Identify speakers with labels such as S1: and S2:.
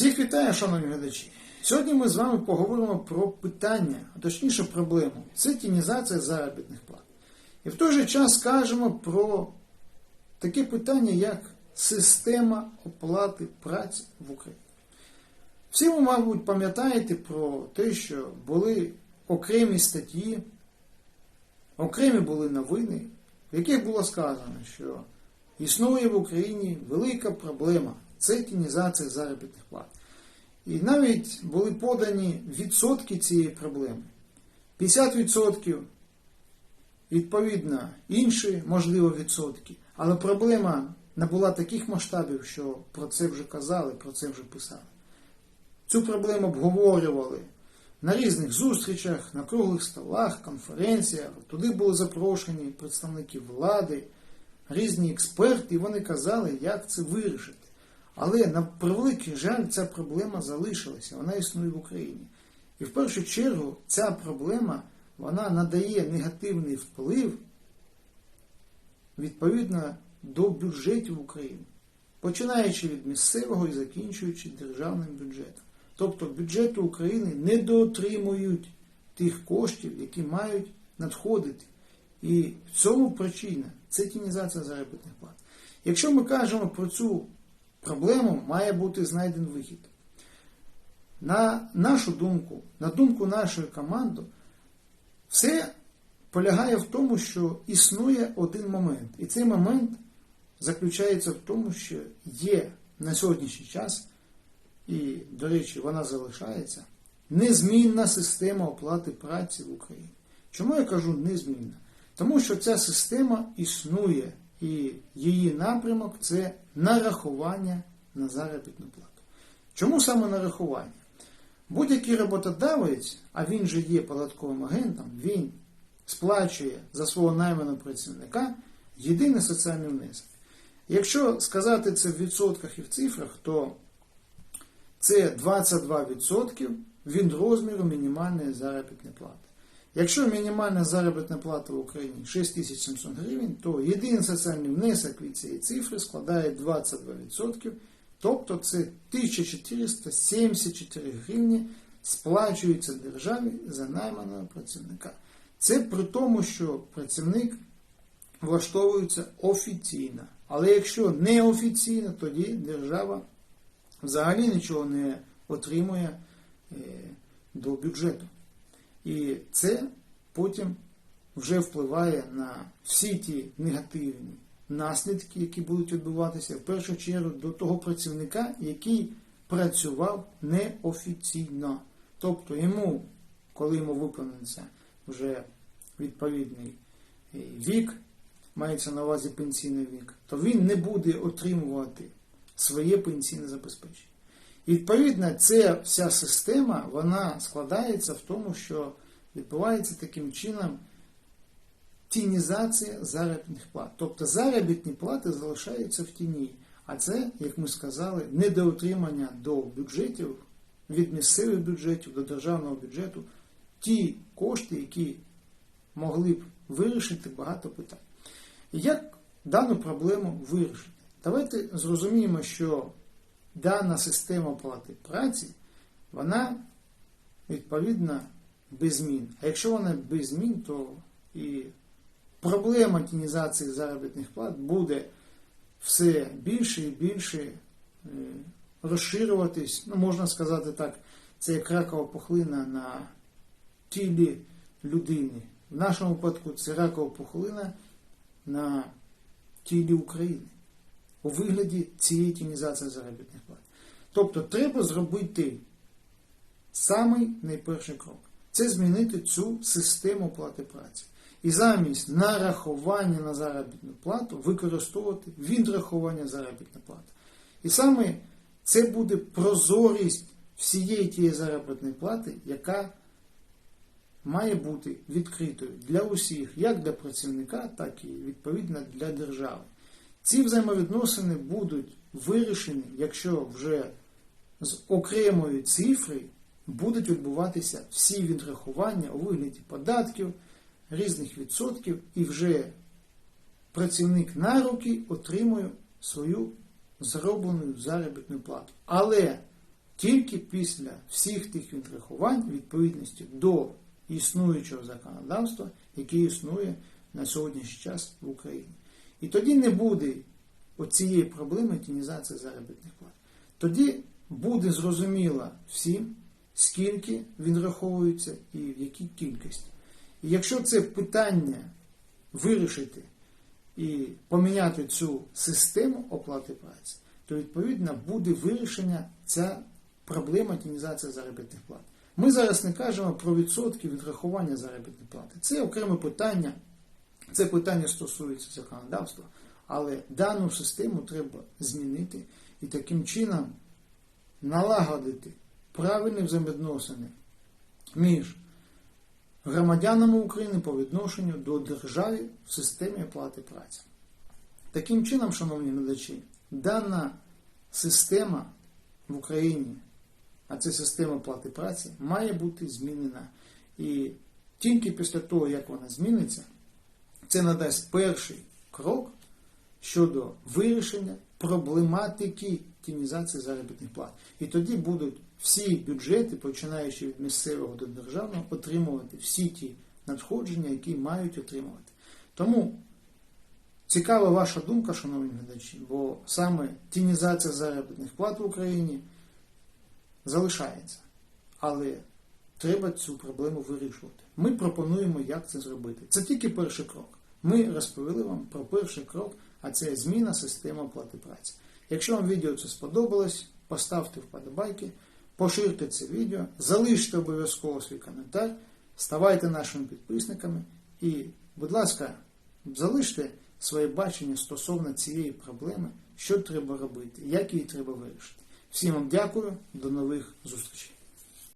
S1: Всіх вітаю, шановні глядачі. Сьогодні ми з вами поговоримо про питання, а точніше проблему. Це тінізація заробітних плат. І в той же час скажемо про таке питання, як система оплати праці в Україні. Всі ви, мабуть, пам'ятаєте про те, що були окремі статті, окремі були новини, в яких було сказано, що існує в Україні велика проблема це тінізація заробітних плат. І навіть були подані відсотки цієї проблеми. 50% відповідно інші, можливо, відсотки. Але проблема набула таких масштабів, що про це вже казали, про це вже писали. Цю проблему обговорювали на різних зустрічах, на круглих столах, конференціях. Туди були запрошені представники влади, різні експерти, і вони казали, як це вирішити. Але на превеликий жаль, ця проблема залишилася, вона існує в Україні. І в першу чергу ця проблема вона надає негативний вплив відповідно до бюджетів України, починаючи від місцевого і закінчуючи державним бюджетом. Тобто бюджети України недоотримують тих коштів, які мають надходити. І в цьому причина це тінізація заробітних плат. Якщо ми кажемо про цю проблему, має бути знайден вихід. На нашу думку, на думку нашої команди, все полягає в тому, що існує один момент. І цей момент заключається в тому, що є на сьогоднішній час, і, до речі, вона залишається, незмінна система оплати праці в Україні. Чому я кажу незмінна? Тому що ця система існує, і її напрямок це нарахування на заробітну плату. Чому саме нарахування? Будь-який роботодавець, а він же є податковим агентом, він сплачує за свого найманого працівника єдиний соціальний внесок. Якщо сказати це в відсотках і в цифрах, то це 22% від розміру мінімальної заробітної плати. Якщо мінімальна заробітна плата в Україні 6700 гривень, то єдиний соціальний внесок від цієї цифри складає 22%, тобто це 1474 гривні сплачується державі за найманого працівника. Це при тому, що працівник влаштовується офіційно. Але якщо не офіційно, тоді держава взагалі нічого не отримує е, до бюджету. І це потім вже впливає на всі ті негативні наслідки, які будуть відбуватися, в першу чергу до того працівника, який працював неофіційно. Тобто йому, коли йому виповниться вже відповідний вік, мається на увазі пенсійний вік, то він не буде отримувати своє пенсійне забезпечення. Відповідно, ця вся система вона складається в тому, що відбувається таким чином тінізація заробітних плат. Тобто заробітні плати залишаються в тіні. А це, як ми сказали, недоотримання до бюджетів, від місцевих бюджетів до державного бюджету, ті кошти, які могли б вирішити багато питань. Як дану проблему вирішити? Давайте зрозуміємо, що дана система оплати праці, вона відповідно без змін. А якщо вона без змін, то і проблема тінізації заробітних плат буде все більше і більше е, розширюватись, ну, можна сказати так, це як ракова пухлина на тілі людини. В нашому випадку це ракова пухлина на тілі України у вигляді цієї тінізації заробітних плат. Тобто треба зробити самий найперший крок це змінити цю систему оплати праці. І замість нарахування на заробітну плату використовувати відрахування заробітної плати. І саме це буде прозорість всієї тієї заробітної плати, яка має бути відкритою для усіх, як для працівника, так і відповідно для держави. Ці взаємовідносини будуть вирішені, якщо вже з окремої цифри будуть відбуватися всі відрахування у вигляді податків, різних відсотків, і вже працівник на руки отримує свою зароблену заробітну плату. Але тільки після всіх тих відрахувань відповідності до існуючого законодавства, яке існує на сьогоднішній час в Україні. І тоді не буде оцієї проблеми тінізації заробітних плат. Тоді буде зрозуміло всім, скільки відраховується і в якій кількості. І якщо це питання вирішити і поміняти цю систему оплати праці, то відповідно буде вирішення ця проблема тінізації заробітних плат. Ми зараз не кажемо про відсотки відрахування заробітної плати. Це окреме питання, це питання стосується законодавства, але дану систему треба змінити і таким чином налагодити правильні взаємодносини між громадянами України по відношенню до держави в системі оплати праці. Таким чином, шановні глядачі, дана система в Україні, а це система оплати праці, має бути змінена. І тільки після того, як вона зміниться, це надасть перший крок щодо вирішення проблематики тінізації заробітних плат. І тоді будуть всі бюджети, починаючи від місцевого до державного, отримувати всі ті надходження, які мають отримувати. Тому цікава ваша думка, шановні глядачі, бо саме тінізація заробітних плат в Україні залишається. Але треба цю проблему вирішувати. Ми пропонуємо, як це зробити. Це тільки перший крок. Ми розповіли вам про перший крок, а це зміна системи оплати праці. Якщо вам відео це сподобалось, поставте вподобайки, поширте це відео, залиште обов'язково свій коментар, ставайте нашими підписниками і, будь ласка, залиште своє бачення стосовно цієї проблеми, що треба робити, як її треба вирішити. Всім вам дякую, до нових зустрічей.